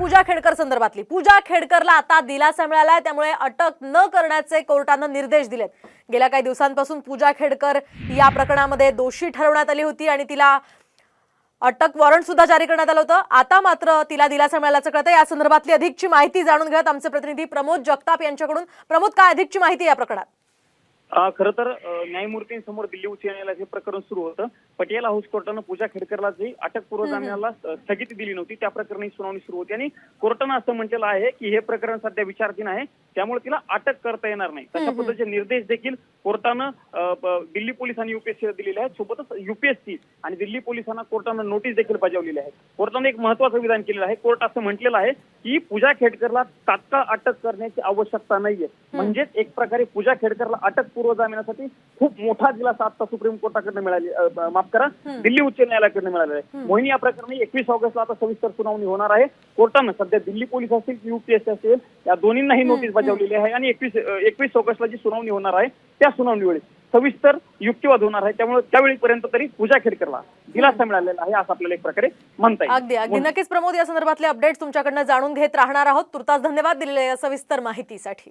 पूजा खेडकर संदर्भातली. पूजा खेडकरला आता दिलासा मिळालाय त्यामुळे अटक न करण्याचे कोर्टानं निर्देश दिलेत. गेल्या काही दिवसांपासून पूजा खेडकर या प्रकरणामध्ये दोषी ठरवण्यात आली होती आणि तिला अटक वॉरंट सुद्धा जारी करण्यात आलं होतं. आता मात्र तिला दिलासा मिळाल्याचं कळतं या संदर्भातली अधिकची माहिती जाणून घेत आमचे प्रतिनिधी प्रमोद जगताप यांच्याकडून. प्रमोद काय अधिकची माहिती या प्रकरणात? खरं तर न्यायमूर्तींसमोर दिल्ली उच्च न्यायालयात हे प्रकरण सुरू होतं. पटियाला हाऊस कोर्टानं पूजा खेडकरला जी अटकपूर्व जामिनाला अ, स्थगिती दिली नव्हती त्या प्रकरणी सुनावणी सुरू होती. आणि कोर्टानं असं म्हटलेलं आहे की हे प्रकरण सध्या विचाराधीन आहे त्यामुळे तिला अटक करता येणार नाही. तशा पद्धतीचे निर्देश देखील कोर्टानं दिल्ली पोलीस आणि युपीएससी दिलेले आहेत. सोबतच युपीएससी आणि दिल्ली पोलिसांना कोर्टानं नोटीस देखील बजावलेली आहे. कोर्टानं एक महत्वाचं विधान केलेलं आहे. कोर्ट असं म्हटलेलं आहे की पूजा खेडकरला तात्काळ अटक करण्याची आवश्यकता नाहीये. म्हणजेच एक प्रकारे पूजा खेडकरला अटकपूर्व जामिनासाठी खूप मोठा दिलासा आता सुप्रीम कोर्टाकडनं मिळाली माफ करा दिल्ली उच्च न्यायालयाकडनं मिळालेला आहे. मोहिनी या प्रकरणी एकवीस ऑगस्टला आता सविस्तर सुनावणी होणार आहे. कोर्टानं सध्या दिल्ली पोलीस असतील युपीएससी असेल या दोन्हींनाही नोटीस बजावलेली आहे आणि एकवीस एकवीस ऑगस्टला जी सुनावणी होणार आहे त्या सुनावणीवेळी सविस्तर युक्तिवाद होणार आहे. त्यामुळे त्यावेळीपर्यंत तरी पूजा खेडकरला दिलासा मिळालेला आहे असं आपल्याला एक प्रकारे म्हणता अगदी अगदी. येईल नक्कीच प्रमोद या संदर्भातले अपडेट्स तुमच्याकडनं जाणून घेत राहणार आहोत. तुर्तास धन्यवाद दिलेल्या या सविस्तर माहितीसाठी.